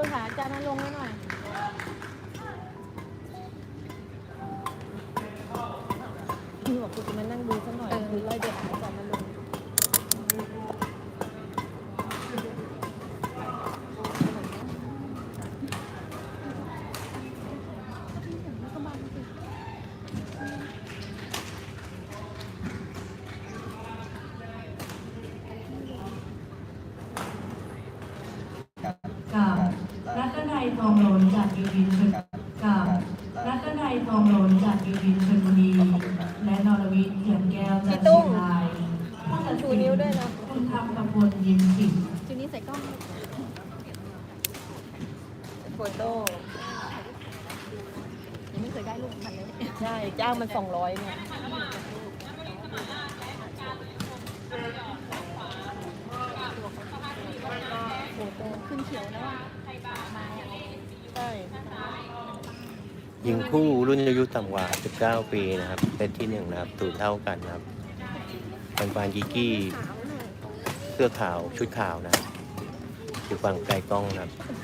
ช่วยหาอาจารย์นรงค์ให้หน่อยพี่บอกกูจะมานั่งดูสักหน่อยคือไล่ไปหาอาจารย์นรงค์ ทองหล้นจากบีบินชนกับรัตนัยทองหล้นจากบีบินชนบุรีและนรวิทย์เขียนแก้วจากเชียงรายผู้ตัดชูสินนิ้วด้วยเนาะคุณทำกำพลยินสิงห์ชูนิ้วใส่กล้องโฟโต้ยังไม่เคยได้รูปพันเลยเนี่ยใช่จ้างมันสองร้อยเนี่ยโฟโต้ ขึ้นเขียวแล้วอะใช่ยิงคู่รุ่นอายุต่ำกว่า 19 ปีนะครับเป็นที่หนึ่งนะครับตูดเท่ากันนะครับเป็นฟานกิกกี้เสื้อขาวชุดขาวนะครับอยู่ฝั่งไกลกล้องนะครับ